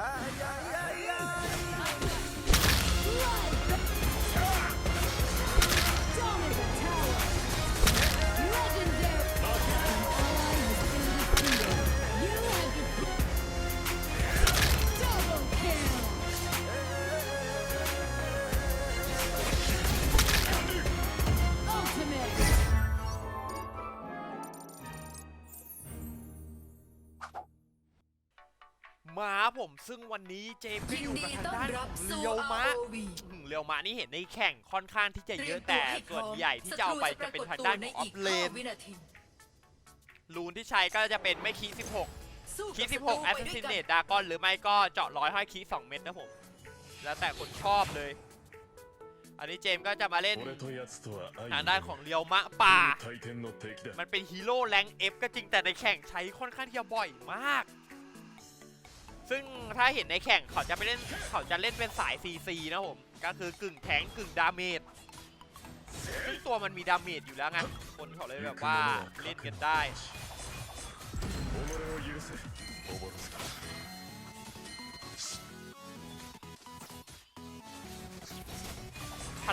Ay, ay, มาผมซึ่งวันนี้เจมก็อยู่กับทางด้านเรียวมะเรียวมะนี่เห็นในแข่งค่อนข้างที่จะเยอะแต่ส่วนใหญ่ที่จะเอาไปจะเป็นทางด้านของออฟเลนลูนที่ใช้ก็จะเป็นไม่คี16คี16แอสซิสเนตดากอนหรือไม่ก็เจาะร้อยห้อยคี2เม็ดนะผม แล้วแต่คนชอบเลย อันนี้เจมก็จะมาเล่นทางด้านของเรียวมะป่า มันเป็นฮีโร่แรงเอฟก็จริงแต่ในแข่งใช้ค่อนข้างที่จะบ่อยมาก ซึ่งถ้าเห็นในแข่งเขาจะไปเล่นเขาจะเล่นเป็นสาย CC นะผมก็คือกึ่งแทงกึ่งดาเมจซึ่งตัวมันมีดาเมจอยู่แล้วไงคนเขาเลยแบบว่าเล่นกันได้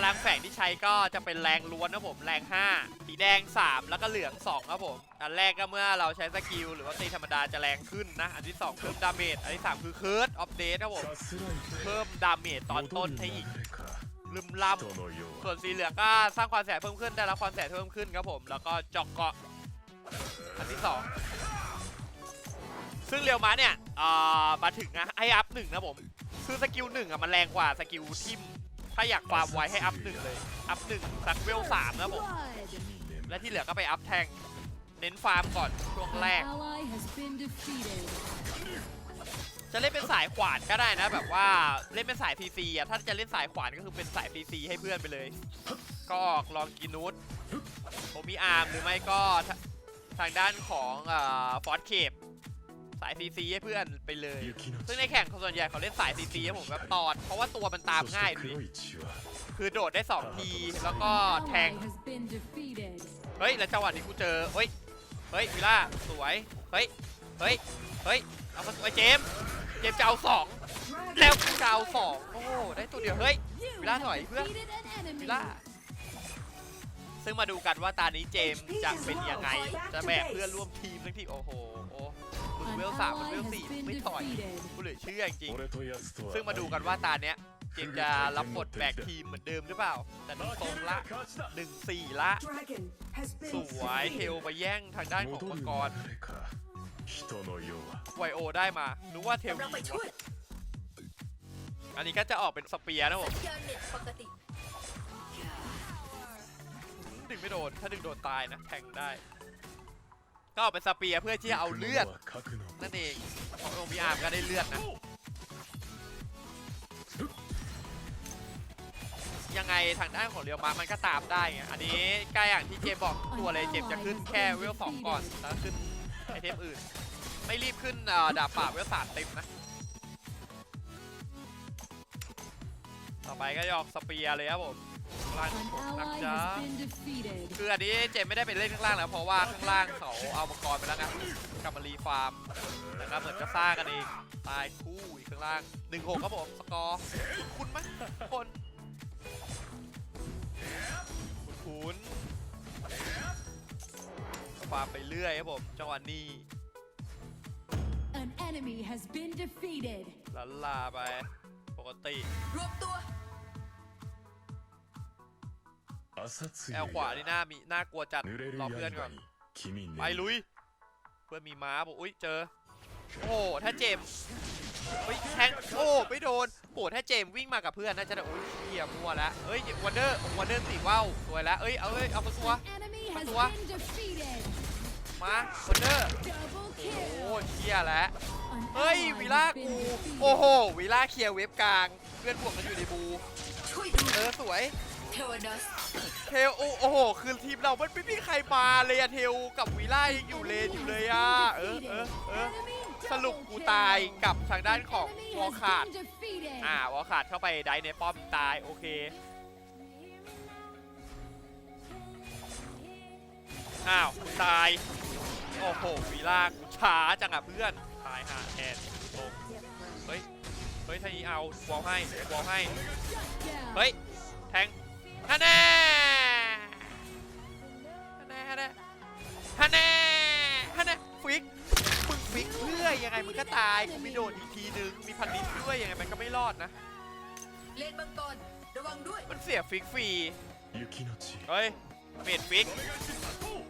พลังแฝงที่ใช้ก็จะเป็นแรงล้วนนะผมแรง 5 สีแดง 3 แล้วก็เหลือง 2 ครับผม อันแรกก็เมื่อเราใช้สกิลหรือว่าตีธรรมดาจะแรงขึ้นนะ อันที่ 2 เพิ่มดาเมจ อันที่ 3 คือเคิร์ดออฟเดตครับผม เพิ่มดาเมจตอนต้นให้อีกลืมล้ำส่วนสีเหลืองก็สร้างความแสบเพิ่มขึ้นได้รับความแสบเพิ่มขึ้นครับผม แล้วก็จอกเกาะ อันที่ 2 ซึ่งเรียวมาเนี่ยมาถึงนะให้อัพหนึ่งนะผมคือสกิลหนึ่งอะมันแรงกว่าสกิลทิม ถ้าอยากฟาร์มไวให้อัพหนึ่งเลย อัพหนึ่งสักเวลสามนะผม และที่เหลือก็ไปอัพแทง เน้นฟาร์มก่อนช่วงแรก จะเล่นเป็นสายขวานก็ได้นะ แบบว่าเล่นเป็นสายพีซีอะ ถ้าจะเล่นสายขวานก็คือเป็นสายพีซีให้เพื่อนไปเลย ก็ออกลองกินูตโทมีอาร์มหรือไม่ก็ทางด้านของฟอร์ดเคป สายซีซีให้เพื่อนไปเลย ซึ่งในแข่งส่วนใหญ่เขาเล่นสายซีซีให้ผมแบบตอด เพราะว่าตัวมันตามง่ายดีคือโดดได้ 2 ที แล้วก็แทง เฮ้ย แล้วจังหวะนี้กูเจอ เฮ้ย เฮ้ยวิล่า สวย เฮ้ย เฮ้ย เฮ้ย เอาไปเจม เจมจะเอาสอง แล้วกูจะเอาสองโอ้ได้ตัวเดียว เฮ้ยวิล่าถอยเพื่อนวิล่าซึ่งมาดูกันว่าตานี้เจมจะเป็นยังไง จะแบกเพื่อนร่วมทีมทั้งที่โอ้โห เวลสามมันเวลสี่ไม่ถอยกูเลือเชื่อจริงซึ่งมาดูกันว่าตาเนี้ยเจมจะรับบทแบกทีมเหมือนเดิมหรือเปล่า แต่ดูทรงละหนึ่งสี่ละ สวยเทลไปแย่งทางด้านของมังกรไวโอได้มานึกว่าเทลอันนี้ก็จะออกเป็นสเปียร์นะผมดึงไม่โดน ถ้าดึงโดนตายนะ แทงได้ ก็เอาเป็นสเปียเพื่อที่จะเอาเลือดนั่นเองเพราะโอมิอาร์ก็ได้เลือดนะ ยังไงทางด้านของเรียวมามันก็ตามได้ไงอันนี้ใกล้อย่างที่เจบอกตัวเลยเจ็บจะขึ้นแค่เวลสองก่อนแล้วขึ้นไอเทมอื่น ไม่รีบขึ้นดาบป่าเวลสามเต็มนะต่อไปก็ยอกสเปียเลยครับผม ล่างนักจ้าคืออันนี้เจมไม่ได้ไปเล่นข้างล่างแล้วเพราะว่าข้างล่างเขาเอามังกรไปแล้วนะกลับมารีฟาร์มนะครับเหมือนจะสร้างกันเองตายคู่อีกข้างล่างหนึ่งหกครับผมสกอร์คุณไหมทุกคนคุณคุณฟาร์มไปเรื่อยครับผมจังหวะนี้ลันลาไปปกติรวบตัว แอลขวานี่น้ามีน่ากลัวจัดรอเพื่อนก่อนไปลุย เพื่อนมีม้าบอกอุ้ยเจอ โอ้ถ้าเจมไฮ้แทงโอ้ไม่โดนโอ้ถ้าเจมวิ่งมากับเพื่อนน่าจะโอ้ยเหี้ยมัวละเฮ้ยวันเดอร์วันเดอร์สีว่าวสวยละเอ้ยเอาเอ้ยเอาตัวมาตัวมาวันเดอร์โอ้เหี้ยละเฮ้ยวิล่ากูโอ้โหวิล่าเคลียร์เว็บกลาง เพื่อนพวกมันอยู่ในบูเออสวย ทวดัสเทลโอ้โอ้โห คือทีมเรามันไม่มีใครมาเลยอะเทลกับวิล่ายังอยู่เลนอยู่เลยอะเออเออเออสรุปกูตายกับทางด้านของวอขาด อ่าวอขาดเข้าไปได้ในป้อมตายโอเคอ้าวกูตาย โอ้โหวีล่ากูช้าจังอะเพื่อนตายห่าแทนลงเฮ้ยเฮ้ยถ้านี้เอาวอลให้วอลให้เฮ้ยแทง ฮันแน่ฮันแน่ฮันแน่ฮันแน่ฮัฟิกมึงฟิกเพื่อยังไงมึงก็ตายกูม่โดนอีกทีนึงมีพันลิตด้วยยังไงมันก็ไม่รอดนะเล่นบางตอระวังด้วยมันเสียฟิกฟรีเฮ้ยเบียดฟิก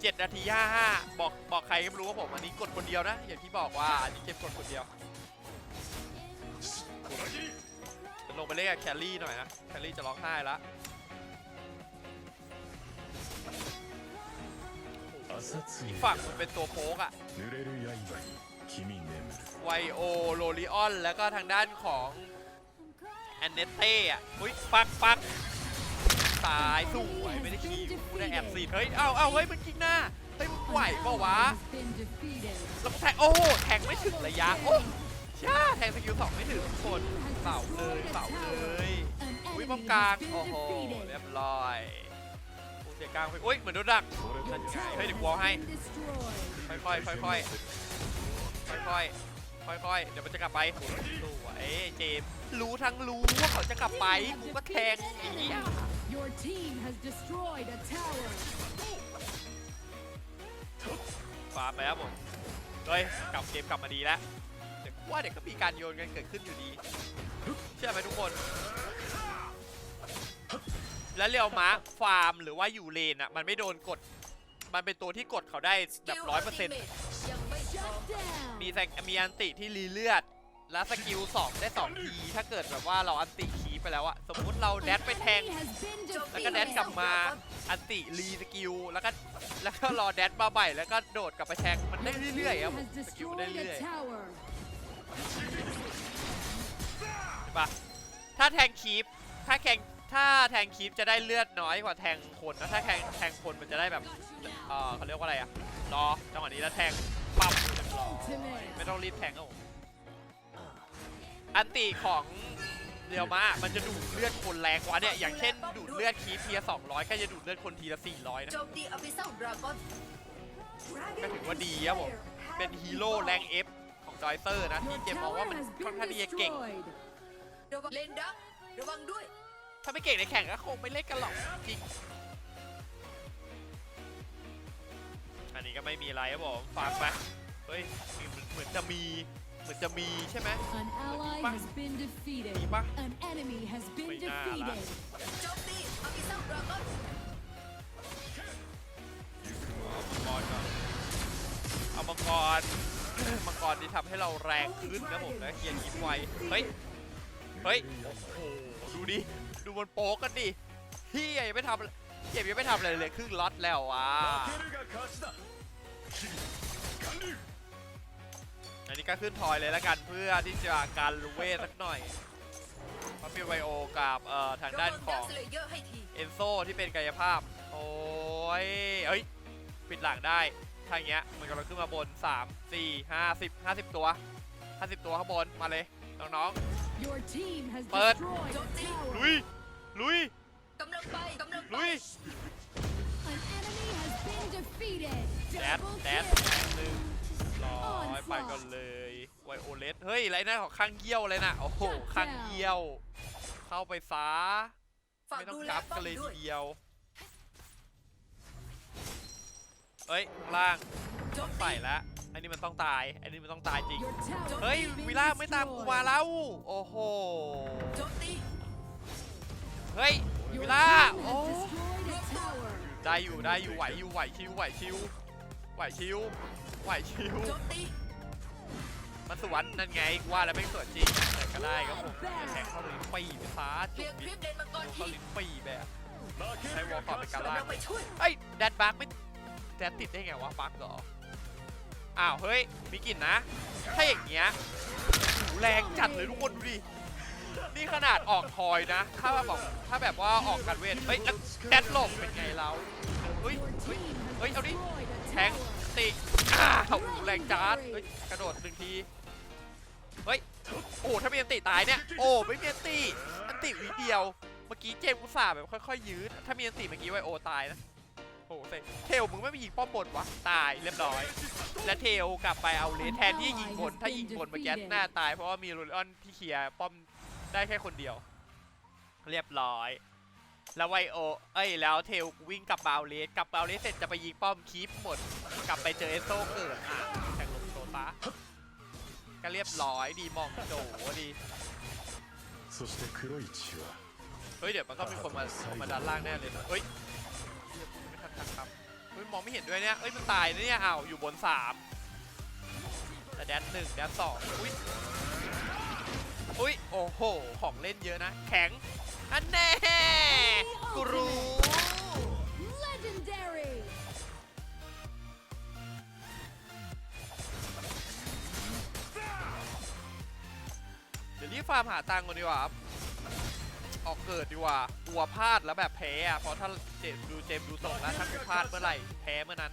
เจ็ดนาทีห้าห้าบอกบอกใครก็ไรู้ว่าผมอันนี้กดคนเดียวนะ อย่างที่บอกว่าอันนี้เจ็บกดคนเดียวจะลงไปเล่นกับแคลรี่หน่อยนะ แคลรี่จะร้องไห้ละ อีฝั่งมันเป็นตัวโค้กอะไวโอโรลิออนแล้วก็ทางด้านของแอนเนเต้อะอุ้ยปักปักตายสวยไม่ได้คิวได้แอบสีเฮ้ยเอาเอาเฮ้ยมันกิงหน้าเฮ้ยมันไหวเปล่าวะแล้วแทงโอ้แทงไม่ถึงระยะโอ้ช่าแทงสกิลสองไม่ถึงทุกคนเสาเลยเสาเลยอุ้ยป้อมกลางโอ้โหเรียบร้อย เสียกลางไปอุ้ยเหมือนโดนดักเฮ้ยเดี๋วอลให้ค่อยๆค่อยๆค่อยๆค่อยๆเดี๋ยวมันจะกลับไปสวยเจมส์รู้ทั้งรู้ว่าเขาจะกลับไปกูก็แทงอีก Your าไปครับผมเฮ้ยกลับเกมกลับมาดีแล้วเดี๋กว่าเดี๋ยวก็มีการโยนกันเกิดขึ้นอยู่ดี เชื่อไหมทุกคน แล้วเรียวมาร์คฟาร์มหรือว่าอยู่เลนอะ มันไม่โดนกด มันเป็นตัวที่กดเขาได้แบบร้อยเปอร์เซ็นต์ยังไม่พร้อม Shut down. มีแซงมีอันติที่รีเลือด แล้วสกิล2ได้2ทีถ้าเกิดแบบว่าเราอันติคีไปแล้วอะสมมุติเราแดดไปแทง Enemy has been แล้วก็แดด defeated. กลับมาอันติรีสกิลแล้วก็แล้วก็รอแดดมาใหม่แล้วก็โดดกลับไปแทงมันได้เรื่อยๆครับผม Has สกิลได้ destroyed เรื่อย a tower. ใช่ปะถ้าแทงคีปถ้าแทง ถ้าแทงคีปจะได้เลือดน้อยกว่าแทงคนนะถ้าแทงแทงคนมันจะได้แบบเออเขาเรียกว่าอะไรอะรอจังหวะนี้แล้วแทงปั๊บรอไม่ต้องรีบแทงครับผมอันติของเรียวมามันจะดูดเลือดคนแรงกว่าเนี่ย อย่างเช่นดูดเลือดคีปทีละ200ก็จะดูดเลือดคนทีละ400นะโจมตีอภิเษกดราก้อนะ ก็ถือว่าดีครับผม เป็นฮีโร่แรงเอฟของจอยเซอร์นะ ที่เจมบอกว่ามันค่อนข้างที่จะเก่งเลนดักระวังด้วย ถ้าไม่เก่งในแข่งก็คงไม่เล่นกันหรอกจริงอันนี้ก็ไม่มีอะไรครับผมฟังไปเฮ้ยมีเหมือนเหมือนจะมีเหมือนจะมีใช่ไหม An ally Bang. has been defeated. Di ba? An enemy has been May nala. defeated. โจมตีอภิเษกดราก้อนเอามังกรก่อนเอามังกร มังกรที่ทำให้เราแรงขึ้นนะผมนะเกียร์ยิปไวเฮ้ย เฮ้ย โอ้โห ดูดิ ดูบนโป๊กกันดิเฮียยังไม่ทำเก็บยังไม่ทำอะไรเลยครึ่งล็อตแล้วอะอันนี้ก็ขึ้นทอยเลยแล้วกันเพื่อที่จะการรูเวสักหน่อยมันเป็นไวโอกับเอ่อทางด้านของเอนโซที่เป็นกายภาพ โอ้ยเอ้ย ปิดหลังได้ทางเงี้ยมันกำลังขึ้นมาบน 3 4 5 10 50 ตัว 50 ตัวข้างบน มาเลย น้องๆ เปิดลุย ลุยกำลังไปกำลังไปลุย An enemy has been defeated. แดด Double แดด kill. หนึ่งร้อยไปก่อนเลยไวโอเลสเฮ้ยไรหน้าของข้างเยี่ยวเลยนะโอ้โหข้างเยี่ยว เข้าไปซาฝากไม่ต้อดูงแลจับป้กัอนมเลยด้ทีวยเดียวเฮ้ยข้างล่างโจมใส่ตีแล้วอันนี้มันต้องตาย อันนี้มันต้องตายจริง Your tower เฮ้ย has been วิล่าไม่ตามกูมา destroyed. แล้ว โอ้โห โจมตี เฮ้ยวิลล่าโอ้ได้อยู่ได้อยู่ไหวอยู่ไหวคิวไหวคิวไหวคิวไหวคิวมันสวนนั่นไงว่าแล้วไม่สวนจริงแต่ก็ได้ก็ผมแข่งเข้าลิ้นปีไปฟ้าจุกบิดเข้าลิ้นปีแบบใช้วอลคอร์เป็นการล่าไอ้แดดบักไม่แดดติดได้ไงวะบักเหรออ้าวเฮ้ยมีกลิ่นนะถ้าอย่างเงี้ยแรงจัดเลยทุกคนดูดิ นี่ขนาดออกทอยนะ ถ้าแบบถ้าแบบว่าออกกันเวทเฮ้ยแล้วแดดหลบเป็นไงเราเฮ้ยเฮ้ยเฮ้ยเอาดิแทงติอ้าวหูแรงจัดเฮ้ยกระโดดหนึ่งทีเฮ้ยโอ้ถ้ามีอันติตายเนี่ยโอ้ไม่มีอันติอันติวิเดียวเมื่อกี้เจมกุซ่าแบบค่อยๆยืดถ้ามีอันติเมื่อกี้ไวโอตายนะโอ้โหเซ็เทลมึงไม่ไปยิงป้อมบนวะตายเรียบร้อย และเทลกลับไปเอาเลสแทนที่ยิงบนถ้ายิงบนเมื่อกี้หน้าตายเพราะว่ามีโรลออนที่เคลียร์ป้อม ได้แค่คนเดียว เรียบร้อย แล้วไวโอ เอ้ย แล้วเทลวิ่งกลับบาวเลสกลับบาวเลสเสร็จจะไปยิงป้อมคีปหมด กลับไปเจอเอสโซเกิดอะแข่งลงโซตาก็เรียบร้อยดีมองโจดีเฮ้ยเดี๋ยวมันก็มีคนมามาดันล่างแน่เลยเฮ้ยไม่ทันทันครับเฮ้ยมองไม่เห็นด้วยเนี่ยเฮ้ยมันตายเนี่ยอ้าวอยู่บนสามแต่แดนหนึ่งแดนสองอุ้ย อุ้ยโอ้โห ของเล่นเยอะนะ แข็ง อันแน่กูรู้ Legendary. เดี๋ยวรีบฟาร์มหาตังค์ก่อนดีกว่าครับออกเกิดดีกว่า กลัวพลาดแล้วแบบแพ้อะเพราะถ้าเจมส์ดูเจมส์ดูทรงแล้วถ้ากูพลาดเมื่อไหร่แพ้เมื่อนั้น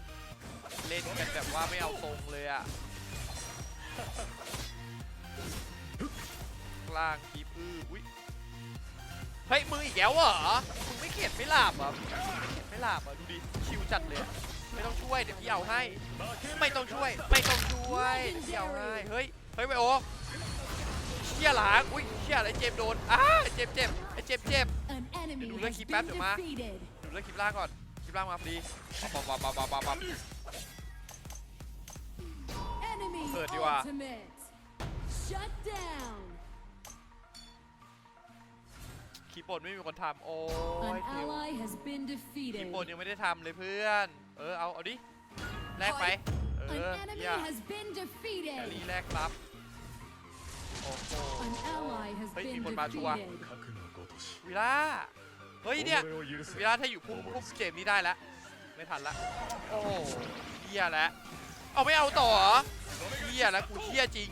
เล่นกันแบบว่าไม่เอาทรงเลยอะก ลางคีบอื้ออุ้ยเฮ้ยมึงอีกแล้วเหรอมึงไม่เข็ดไม่หลับเหรอมึงไม่เข็ดไม่หลับเหรอดูดิชิวจัดเลยอะไม่ต้องช่วยเดี๋ยวพี่เอาให้ ไม่ต้องช่วย ไม่ต้องช่วยเดี๋ยวพี่เอาให้เฮ้ยเฮ้ยไวโอเชี่ยหลังอุ้ยเชี่ยอะไรเจ็บโดนอ้าเจ็บเจ็บไอ้เจ็บเจ็บ An enemy Đừng has lên kịp báp been được mà. defeated. ดูเลือกคลิปล่างก่อนคลิปล่างมาพอดีปั๊บปั๊บปั๊บปั๊บปั๊บปั๊บ Enemy Third you are. ultimate. Shut down. คลิปบนไม่มีคนทำโอ้ย An เทว ally has been คลิ defeated. ปบนยังไม่ได้ทำเลยเพื่อน เออเอาเอาดิ แลกไป เอ An อ enemy เหี้ย has been แค defeated. รี่แลกรับ โอ้โห An ally has เฮ้ย มี been คนมาชัวร์ defeated. 核のごとし วิล่า เฮ้ยเนี่ย 己を許せ วิล่าถ้าอยู่พุ่มพุ่มเกมนี้ได้แล้ว ไม่ทันละ โอ้โหเฮียแล้ว เอาไม่เอาต่อเหรอเฮียแล้วกูเฮียจริง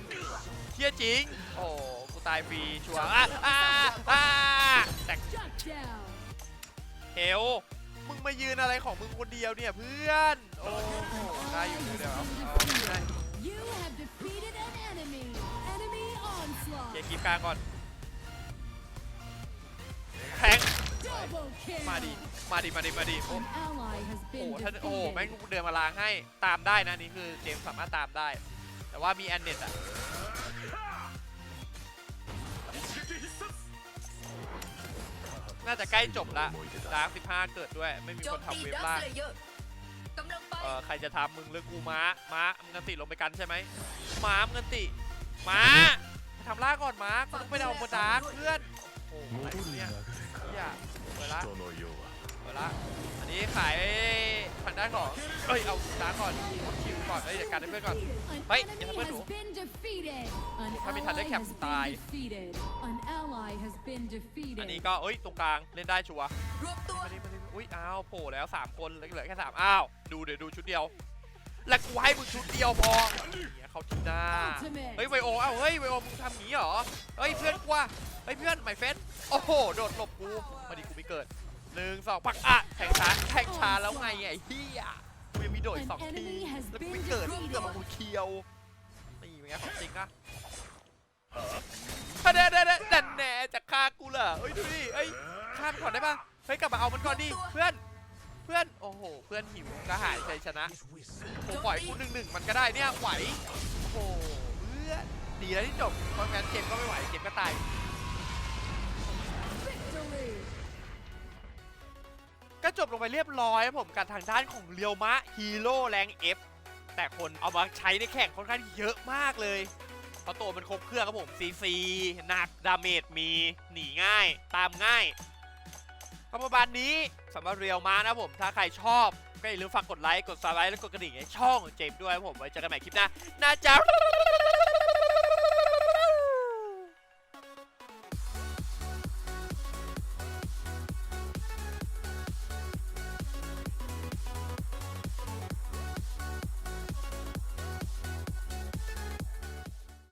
เฮียจริง โอ้กู ตายฟรีชัวร์อะอะอะแตก Shut down. เฮลมึงมายืนอะไรของมึงคนเดียวเนี่ยเพื่อนโอ้โหได้อยู่เดี๋ยวเอาเอาได้ You have defeated an enemy. Enemy เคลีย onslaught. ร์คลิปกลางก่อนแทง Double kill. มาดิ มาดิ มาดิ มาดิ โอ้ An ally has โห been ถ้าโอ้โหแม่ง defeated. เดินมาล้างให้ ตามได้นะนี่คือเจมส์สามารถตามได้ แต่ว่ามีแอนเน็ตอะ น่าจะใกล้จบละดาร์กสิบห้าเกิดด้วย ไม่มีคนทำเว็บล่างเออใครจะทำมึงเลือกูม้า ม้าเงินติลงไปกันใช่ไหมม้าเงินติม้าทำล่าก่อนม้าต้องไปเอาบนดาร์กเพื่อนโอ้โเนี่ยอย่าไปละ เปิดละอันนี้ขายทางด้านของเอ้ยเอาดาร์กก่อนเอาคิวก่อนเอ้ยเดี๋ยวกันให้เพื่อนก่อน An Hey, enemy อย่าทำเพื่อนหนู has been defeated. An ถ้ามีทันได้ ally แคป has ตาย been defeated. An ally has been อันนี้ defeated. ก็เอ้ยตรงกลางเล่นได้ชัวร์รวมตัวมาดิมาดิอุ้ยอ้าวโผล่แล้ว 3 คนเหลือแค่3อ้าวดูเดี๋ยวดูชุดเดียวและกูให้มึงชุดเดียวพอเนี่ยเขาทีหน้า Ultimate. เฮ้ยไวโอเอ้าเฮ้ยไวโอมึงทำงี้เหรอเฮ้ยเพื่อนกูว่าเฮ้ยเพื่อนไมเฟสโอ้โหโดดหลบกูมาดิกูไม่เกิด หนึ่งสองปักอะแทงช้าแทงช้าแล้วไงไอ้เหี้ยกูยังมีโดดอีกสองทีแล้วกูไม่เกิดเกือบมากูเคียวนี่เป็นไงของจริงอะอะเด้เด้เด้ดันแหน่จะฆ่ากูเหรอเฮ้ยดูดิเฮ้ยฆ่ามันก่อนได้ปะเฮ้ยกลับมาเอามันก่อนดิเพื่อนเพื่อนโอ้โหเพื่อนหิวกระหายใจชนะผมปล่อยกูหนึ่งหนึ่งมันก็ได้เนี่ยไหวโอ้โหเพื่อนดีแล้วที่จบเพราะงั้นเจมส์ก็ไม่ไหวเจมส์ก็ตาย ก็จบลงไปเรียบร้อยผมกับทางด้านของเรียวมะฮีโร่แรง F แต่คนเอามาใช้ในแข่งค่อนข้างเยอะมากเลยเพราะตัวมันครบเครื่องครับผม CC หนักดาเมจมีหนีง่าย ตามง่ายก็ประมาณนี้สำหรับเรียวมานะผม ถ้าใครชอบก็อย่าลืมฝากกดไลค์ กดซับสไครต์และกดกระดิ่งให้ช่องเจมด้วยผม ไว้เจอกันใหม่คลิปหน้านะจ๊ะ